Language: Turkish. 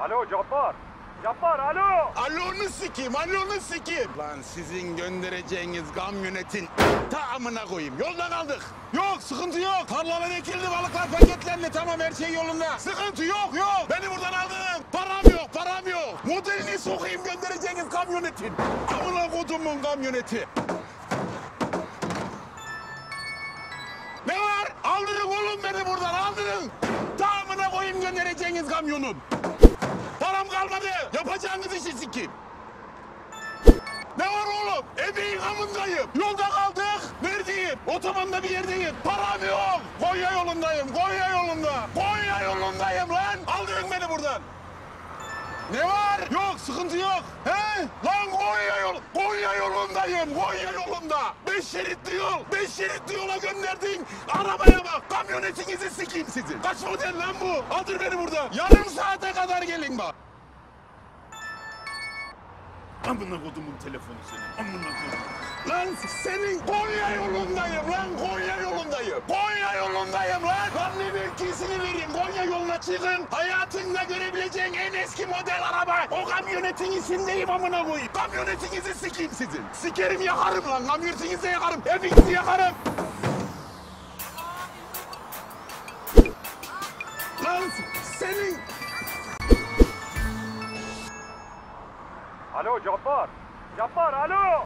Alo Cabbar. Cabbar alo. Alonu sikeyim, alonu sikeyim. Lan sizin göndereceğiniz kamyonetin tamamına koyayım. Yolda kaldık. Yok, sıkıntı yok. Tarlalar ekildi, balıklar paketlendi. Tamam, her şey yolunda. Sıkıntı yok, yok. Beni buradan aldın. Param yok, param yok. Modelini sokayım göndereceğiniz kamyonetin. Amına kodumun kamyoneti. Ne var? Aldırın oğlum beni buradan, aldırın. Tamamına koyayım göndereceğiniz kamyonun. Sikeyim. Ne var oğlum? Ebeğin amındayım. Yolda kaldık. Neredeyim? Otobanda bir yerdeyim. Param yok. Konya yolundayım. Konya yolunda. Konya yolundayım lan. Aldırın beni buradan. Ne var? Yok sıkıntı yok. He? Lan Konya yol. Konya yolundayım. Konya yolunda. Beş şeritli yol. Beş şeritli yola gönderdin. Arabaya bak. Kamyonetinizi sikeyim sizin. Kaç model lan bu? Aldır beni buradan. Yarım saate kadar gelin bak. Amına kodumun telefonu senin. Amına kodum. Lan senin Konya yolundayım lan Konya yolundayım. Konya yolundayım lan. Lan ne mevkisini vereyim. Konya yoluna çıkın. Hayatında görebileceğin en eski model araba. O kamyonetin içindeyim amına koyayım. Kamyonetinizi sikeyim sizin. Sikerim yakarım lan. Kamyonetinizi yakarım. Hepinizi yakarım. Lan senin Alo Cabbar. Cabbar alo.